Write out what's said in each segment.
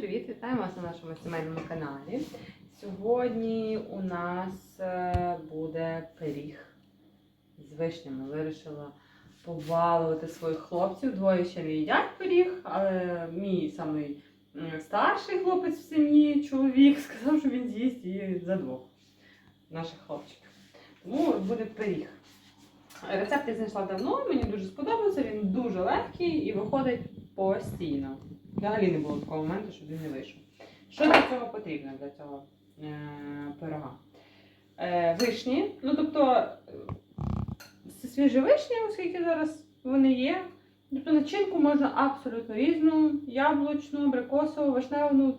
привіт! Вітаємо вас на нашому сімейному каналі. Сьогодні у нас е, буде пиріг з вишнями. Вирішила побалувати своїх хлопців. Двоє ще не їдять пиріг, але мій самий старший хлопець в сім'ї, чоловік, сказав, що він з'їсть її за двох наших хлопчиків. Тому буде пиріг. Рецепт я знайшла давно, мені дуже сподобався, він дуже легкий і виходить постійно. Взагалі не було такого моменту, щоб він не вийшов. Що для цього потрібно для цього е, пирога? Е, вишні, ну тобто е, свіжі вишні, оскільки зараз вони є. Тобто начинку можна абсолютно різну, яблучну, абрикосову, вишневу, ну,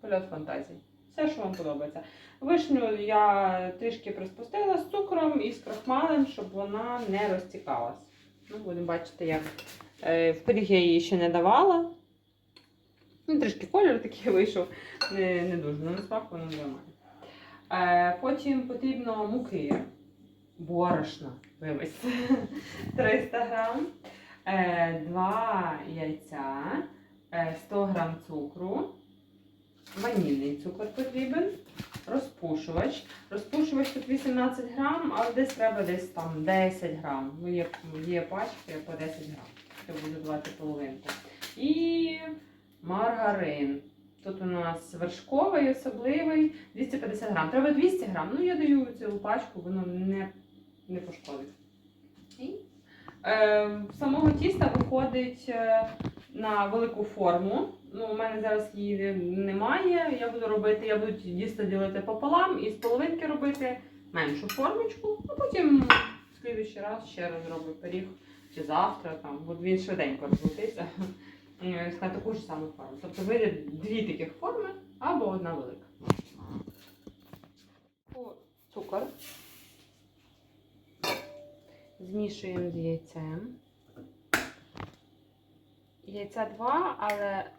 польот фантазії. Все, що вам подобається. Вишню я трішки приспустила з цукром і з крахмалем, щоб вона не розтікалась. Ну, будемо бачити, як. Е, В пиріг я її ще не давала. Ну, трішки кольор такий вийшов, не, не дуже, але на смак воно нормально. Е, потім потрібно муки, борошна, вибачте, 300 грам, е, 2 яйця, е, 100 грам цукру, ванільний цукор потрібен, розпушувач. Розпушувач тут 18 грам, але десь треба десь там 10 грам. Ну, Є, є пачки по 10 грам. Я буду давати половинку. І маргарин. Тут у нас вершковий, особливий, 250 грам. Треба 200 грам. Ну, я даю цілу пачку, воно не, не пошкодить. І е, самого тіста виходить е, на велику форму. Ну, у мене зараз її немає. Я буду робити, я буду тісто ділити пополам і з половинки робити меншу формочку, а потім в слідуючий раз ще раз зроблю пиріг чи завтра, там, бо він швиденько розлетиться на таку ж саму форму. Тобто вийде дві таких форми або одна велика. Цукор. Змішуємо з яйцем. Яйця два, але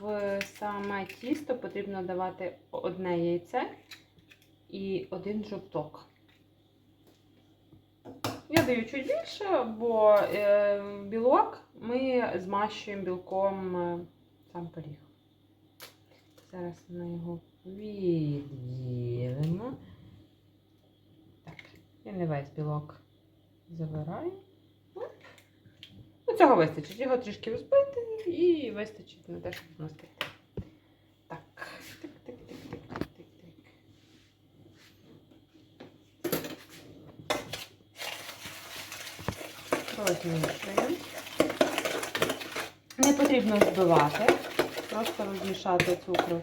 в саме тісто потрібно давати одне яйце і один жовток. Я даю чуть більше, бо е, білок ми змащуємо білком е, сам пиріг. Зараз ми його відділимо. Так, я не весь білок забираю. Ну, Ну, цього вистачить. Його трішки розбити і вистачить на те, щоб змастити. Так. Тик, тик, тик, тик. Розмішуємо. Потрібно збивати, просто розмішати цукру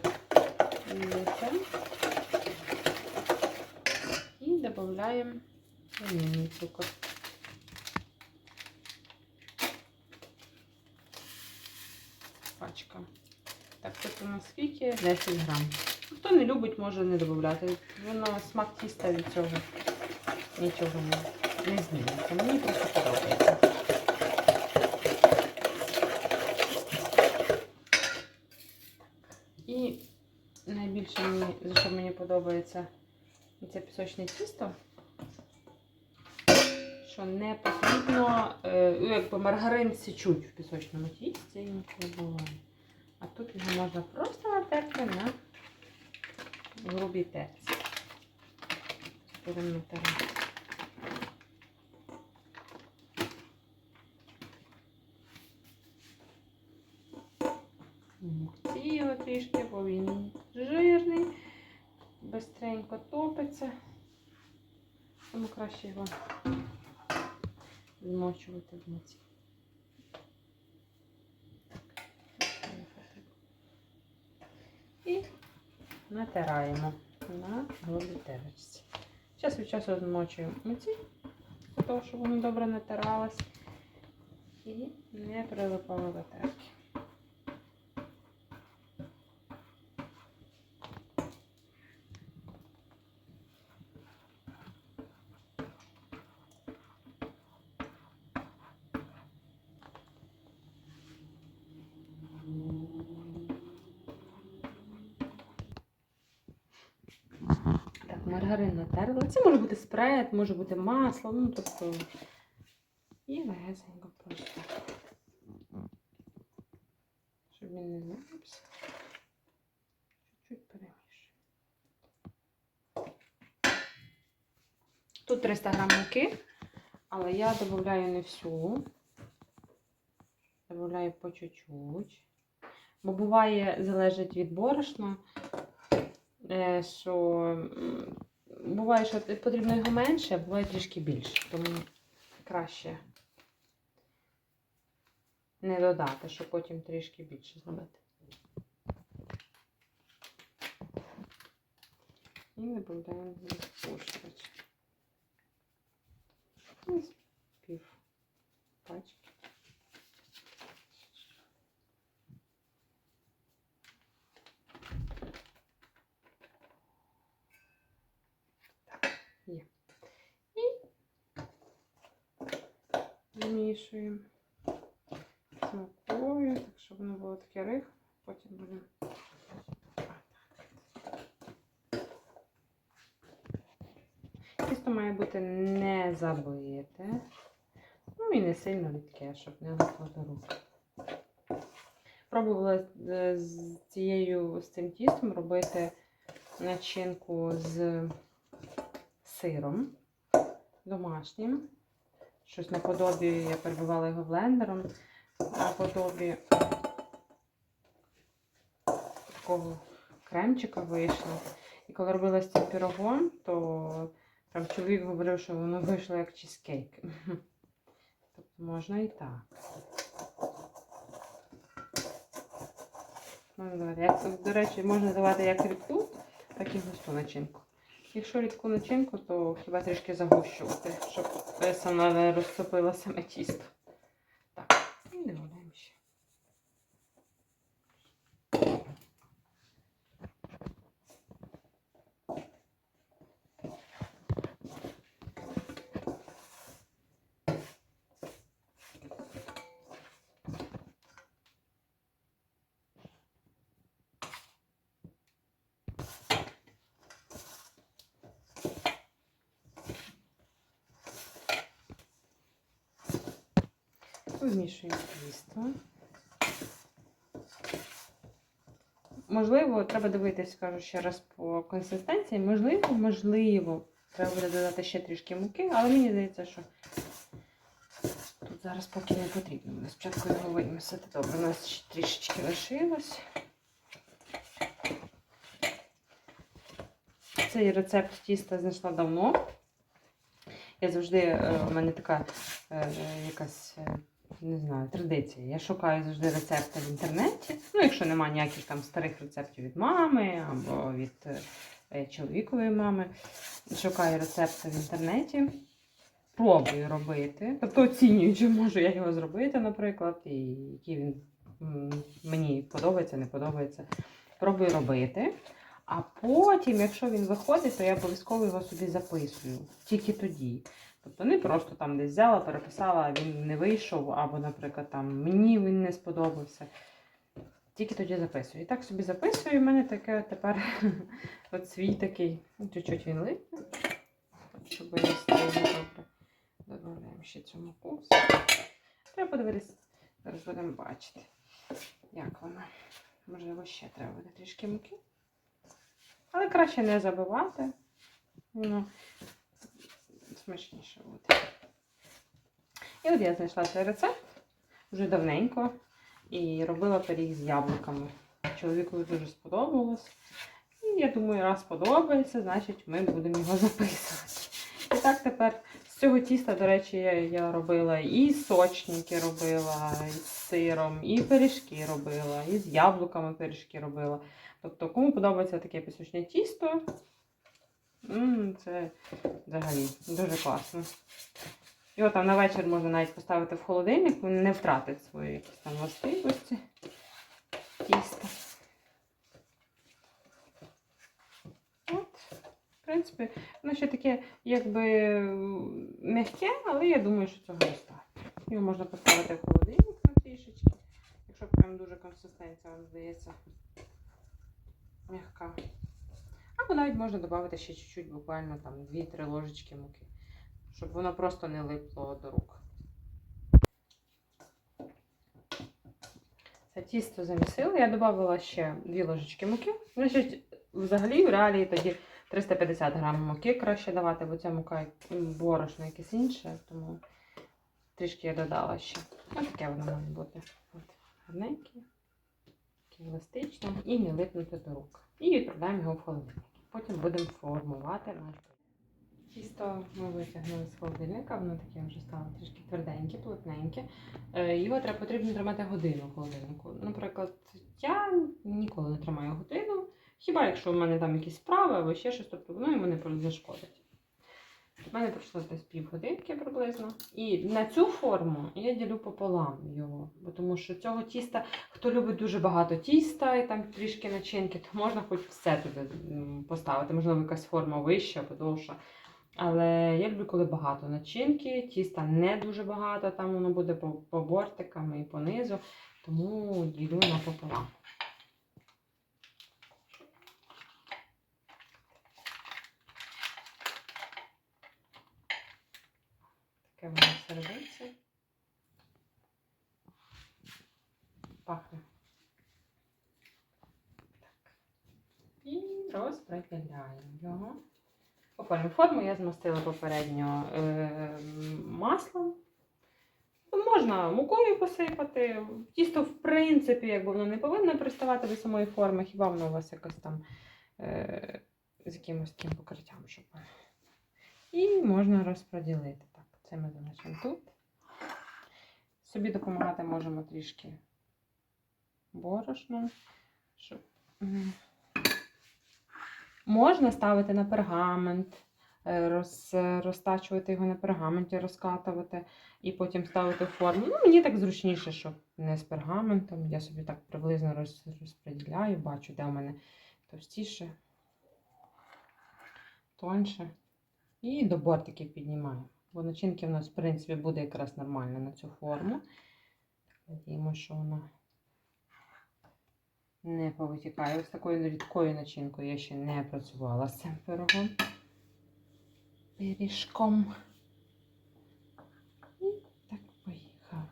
і додаємо ванільний цукор. Пачка. Так, тут у нас скільки? 10 грам. Хто не любить, може не додати. Воно смак тіста від цього нічого не, не зміниться. Мені просто подобається. І найбільше мені, за що мені подобається це пісочне тісто, що не потрібно, е, ну, якби маргарин січуть в пісочному тісті нічого буває. А тут його можна просто натерти на грубій терці. Будемо натирати. Мукці його трішки, бо він бистренько топиться. Тому краще його змочувати в муці. І натираємо на грубій терочці. Час від часу змочуємо муці, того, щоб воно добре натиралось і не прилипало до терки. маргарин натерла. Це може бути спред, може бути масло, ну тобто і легенько просто. Щоб він не злипся. Чуть-чуть перемішую. Тут 300 грам муки, але я додаю не всю. Добавляю по чуть-чуть. Бо буває, залежить від борошна, що буває, що потрібно його менше, а буває трішки більше. Тому краще не додати, щоб потім трішки більше зробити. І додаємо розпушувач. Ось пів пачки. Так, є. І вимішуємо з так щоб воно було таке рихле. Потім будемо. Тісто має бути не забите. Ну і не сильно рідке, щоб не липло до рук. Пробувала з- з цією з цим тістом робити начинку з сиром домашнім. Щось наподобі, я перебивала його блендером, наподобі такого кремчика вийшло. І коли робила з цим пірогом, то прям чоловік говорив, що воно вийшло як чизкейк. Тобто можна і так. Як, до речі, можна давати як рідку, так і густу начинку. Якщо рідку начинку, то хіба трішки загущувати, щоб е, не розтопило саме тісто. Так, і додаємо ще. Вимішуємо тісто. Можливо, треба дивитись, кажу ще раз по консистенції. Можливо, можливо, треба буде додати ще трішки муки, але мені здається, що тут зараз поки не потрібно. Буде спочатку його вимісити. Добре, у нас ще трішечки лишилось. Цей рецепт тіста знайшла давно. Я завжди, е, у мене така е, якась, е, не знаю, традиція. Я шукаю завжди рецепти в інтернеті. Ну, якщо немає ніяких там старих рецептів від мами або від е, чоловікової мами. Шукаю рецепти в інтернеті, пробую робити. Тобто оцінюю, чи можу я його зробити, наприклад, і який він мені подобається, не подобається. Пробую робити. А потім, якщо він виходить, то я обов'язково його собі записую. Тільки тоді. Тобто не просто там десь взяла, переписала, він не вийшов, або, наприклад, там мені він не сподобався. Тільки тоді записую. І так собі записую. І в мене таке тепер от свій такий. Ну, Чуть-чуть він липне. Щоб не стало добре. Додаємо ще цю муку. Треба подивитися. Зараз будемо бачити, як воно. Можливо, ще треба буде трішки муки. Але краще не забивати. Воно смачніше буде. І от я знайшла цей рецепт вже давненько і робила пиріг з яблуками. Чоловікові дуже сподобалось. І я думаю, раз подобається, значить ми будемо його записувати. І так тепер з цього тіста, до речі, я, я робила і сочники робила, і з сиром, і пиріжки робила, і з яблуками пиріжки робила. Тобто, кому подобається таке пісочне тісто, це взагалі дуже класно. Його там на вечір можна навіть поставити в холодильник, він не втратить свої якісь там властивості тіста. От, в принципі, воно ще таке якби м'яке, але я думаю, що цього достатньо. Його можна поставити в холодильник на трішечки, якщо прям дуже консистенція вам здається м'яка. Або навіть можна додати ще чуть-чуть, буквально там 2-3 ложечки муки, щоб воно просто не липло до рук. Це тісто замісила. Я додавала ще 2 ложечки муки. Значить, взагалі в реалії тоді 350 грам муки краще давати, бо ця мука борошно якесь інше, тому трішки я додала ще. Ось таке воно має бути. От, гарненьке, еластичне і не липнути до рук. І відправляємо його в холодильник. Потім будемо формувати наш Тісто ми витягнули з холодильника, воно таке вже стало трішки тверденьке, плотненьке. Е, Його треба потрібно тримати годину в холодильнику. Наприклад, я ніколи не тримаю годину. Хіба якщо в мене там якісь справи або ще щось, тобто воно йому не зашкодить. У мене пройшло десь півгодинки приблизно. І на цю форму я ділю пополам його. Бо тому що цього тіста, хто любить дуже багато тіста і там трішки начинки, то можна хоч все туди поставити. Можливо, якась форма вища або довша. Але я люблю, коли багато начинки, тіста не дуже багато, там воно буде по, по бортикам і по низу, тому ділю напополам. Таке воно всерединці. Пахне. Так. І розподіляємо його. По форму я змастила попередньо е, маслом. Можна мукою посипати. Тісто, в принципі, якби воно не повинно приставати до самої форми, хіба воно у вас якось там е, з якимось таким покриттям, щоб. І можна розподілити. Це ми залишимо тут. Собі допомагати можемо трішки борошном, щоб. Можна ставити на пергамент, е, роз, розтачувати його на пергаменті, розкатувати і потім ставити в форму. Ну, мені так зручніше, щоб не з пергаментом. Я собі так приблизно роз, розподіляю, бачу, де в мене товстіше, тоньше. І до бортиків піднімаю. Бо начинки в нас, в принципі, буде якраз нормально на цю форму. Надіємо, що вона не повитікає. Ось такою рідкою начинкою я ще не працювала з цим пирогом. Пиріжком. І так поїхав.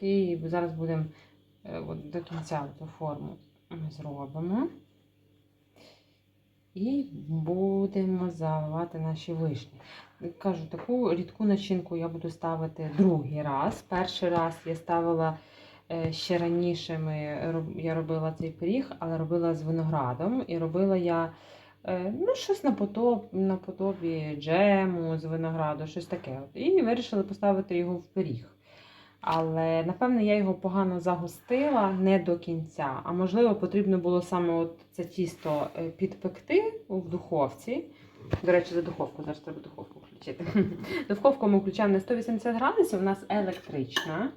Так, зараз будемо е, до кінця цю форму ми зробимо. І будемо заливати наші вишні. Кажу, таку рідку начинку я буду ставити другий раз. Перший раз я ставила е, ще раніше ми, я робила цей пиріг, але робила з виноградом. І робила я е, ну, щось наподоб, наподобі джему з винограду, щось таке. І вирішили поставити його в пиріг. Але напевне я його погано загустила не до кінця. А можливо, потрібно було саме от це тісто е, підпекти в духовці. До речі, за духовку зараз треба духовку включити. Духовку ми включаємо на 180 градусів, у нас електрична.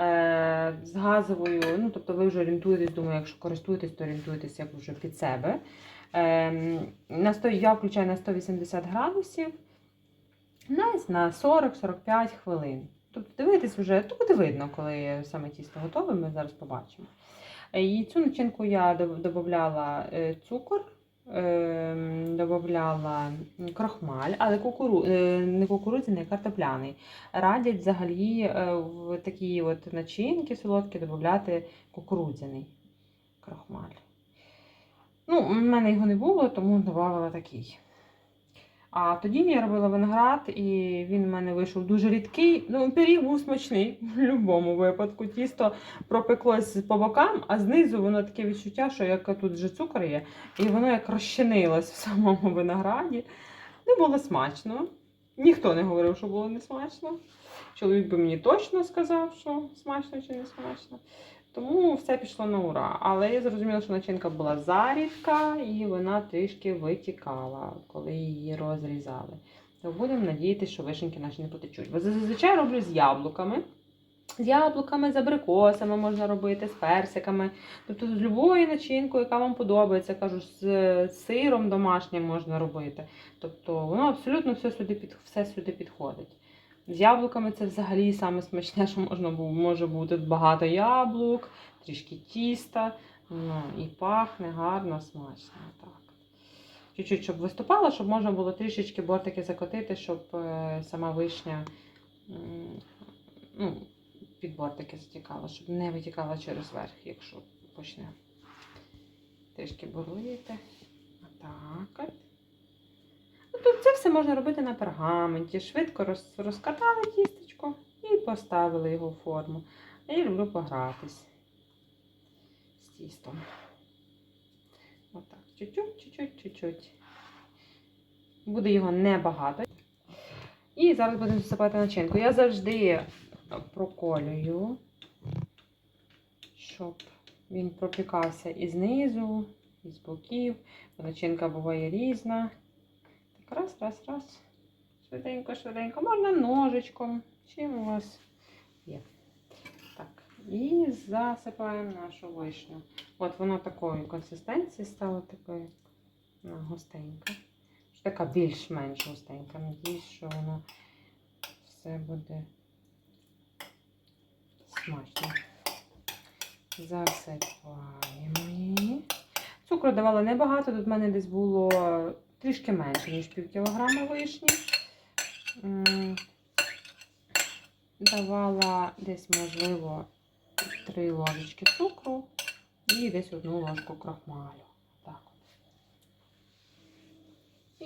Е, з газовою, ну тобто ви вже орієнтуєтесь, думаю, якщо користуєтесь, то орієнтуєтесь як вже під себе. Е, на 100, я включаю на 180 градусів на 40-45 хвилин. Тобто дивитись вже, буде видно, коли саме тісто готове, ми зараз побачимо. Е, І цю начинку я додавала цукор, е, додавала крохмаль, але кукуру, е, не кукурудзяний, а картопляний. Радять взагалі е, в такі от начинки солодкі додати кукурудзяний крохмаль. Ну, в мене його не було, тому додавала такий. А тоді я робила виноград, і він в мене вийшов дуже рідкий. Ну, пиріг був смачний в будь-якому випадку. Тісто пропеклось по бокам, а знизу воно таке відчуття, що як тут вже цукор є, і воно як розчинилось в самому винограді. Не було смачно. Ніхто не говорив, що було не смачно. Чоловік би мені точно сказав, що смачно чи не смачно. Тому все пішло на ура. Але я зрозуміла, що начинка була зарідка і вона трішки витікала, коли її розрізали. То будемо надіятися, що вишеньки наші не потечуть. Бо зазвичай роблю з яблуками. З яблуками, з абрикосами можна робити, з персиками. Тобто з любою начинкою, яка вам подобається, кажу, з сиром домашнім можна робити. Тобто воно абсолютно все сюди, під, все сюди підходить. З яблуками це взагалі саме смачне, що можна може бути багато яблук, трішки тіста, ну, і пахне гарно, смачно. Так. чуть-чуть, щоб виступало, щоб можна було трішечки бортики закотити, щоб е, сама вишня ну, під бортики затікала, щоб не витікала через верх, якщо почне трішки бурлити. Отак це все можна робити на пергаменті. Швидко роз, розкатали тістечко і поставили його в форму. Я люблю погратись з тістом. Отак. Чуть-чуть, чуть-чуть, чуть-чуть. Буде його небагато. І зараз будемо засипати начинку. Я завжди проколюю, щоб він пропікався і знизу, і з боків. Начинка буває різна. Раз, раз, раз. Швиденько, швиденько. Можна ножичком. Чим у вас є. Так. І засипаємо нашу вишню. От вона такої консистенції стала такою густенька. Така більш-менш густенька. Надіюсь, що воно все буде смачно. Засипаємо її. Цукру давала небагато, тут в мене десь було трішки менше, ніж пів кілограма вишні. Давала десь, можливо, 3 ложечки цукру і десь одну ложку крахмалю. Так. от.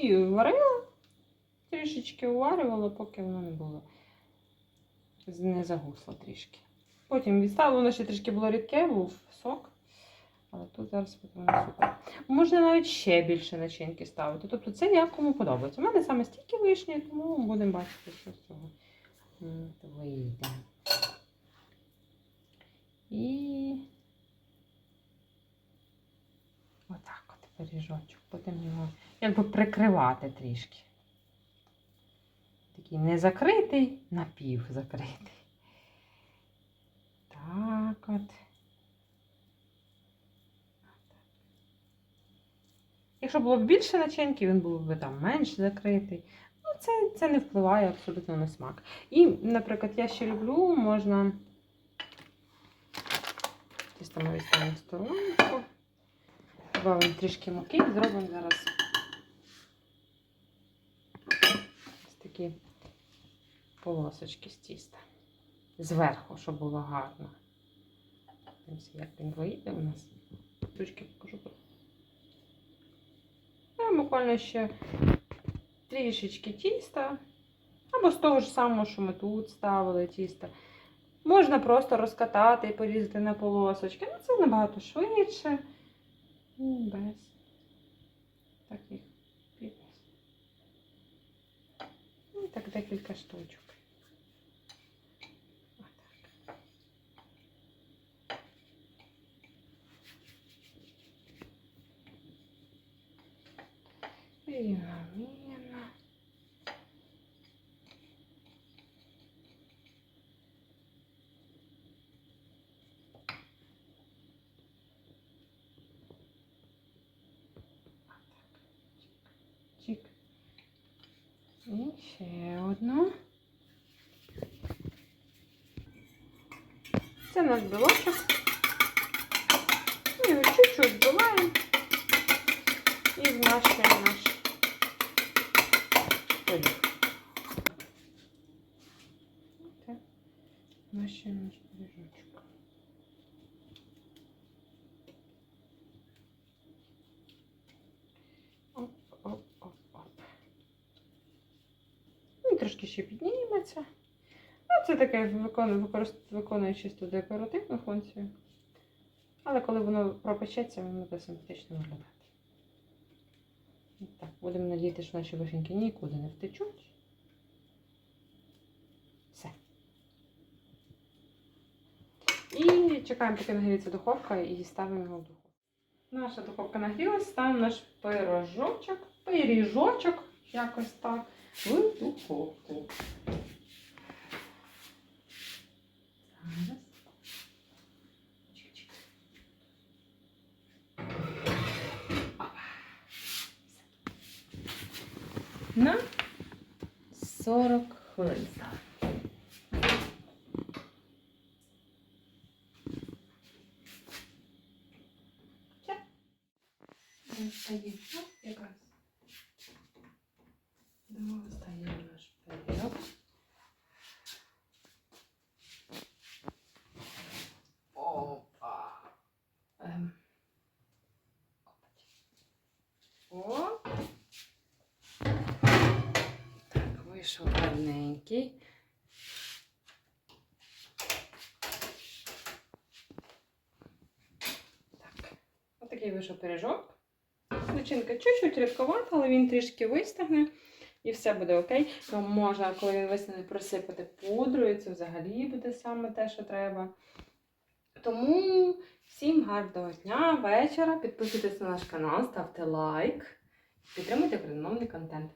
І варила, трішечки уварювала, поки воно не було. Не загусло трішки. Потім відставила, воно ще трішки було рідке, був сок. Але тут зараз супер. Можна навіть ще більше начинки ставити. Тобто це як подобається. У мене саме стільки вишні, тому будемо бачити, що з цього вийде. І отак от пиріжочок. Потім його якби прикривати трішки. Такий не закритий, напів закритий. Так от. Якщо було б більше начинки, він був би там менш закритий. Ну, це, це не впливає абсолютно на смак. І, наприклад, я ще люблю, можна ми відставимо сторонку. Добавимо трішки муки, зробимо зараз ось такі полосочки з тіста. Зверху, щоб було гарно. Дивимося, як він вийде у нас. Штучки покажу. Та буквально ще трішечки тіста. Або з того ж самого, що ми тут ставили тісто. Можна просто розкатати і порізати на полосочки. Ну, це набагато швидше. Ну, Без таких підпис. І так декілька штучок. Рівномірно. Чик. І ще одну. Це наш білочок. Ми його чуть-чуть збиваємо і змащуємо Трошки ще підніметься. Ну, це таке використ- чисто декоративну функцію. Але коли воно пропечеться, воно буде симпатично виглядати. Так, будемо надіятися, що наші вишеньки нікуди не втечуть. Все. І чекаємо, поки нагріється духовка, і ставимо його в духовку. Наша духовка нагрілась, ставимо наш пирожочок, пиріжочок, якось так, в духовку. На 40 хвилин. О! Так, вийшов гарненький. Так, отакий вийшов пиріжок. Начинка чуть-чуть рідковата, але він трішки вистагне. І все буде окей. То можна, коли він висне, просипати пудрою, це взагалі буде саме те, що треба. Тому всім гарного дня, вечора. Підписуйтесь на наш канал, ставте лайк, підтримуйте україномовний контент.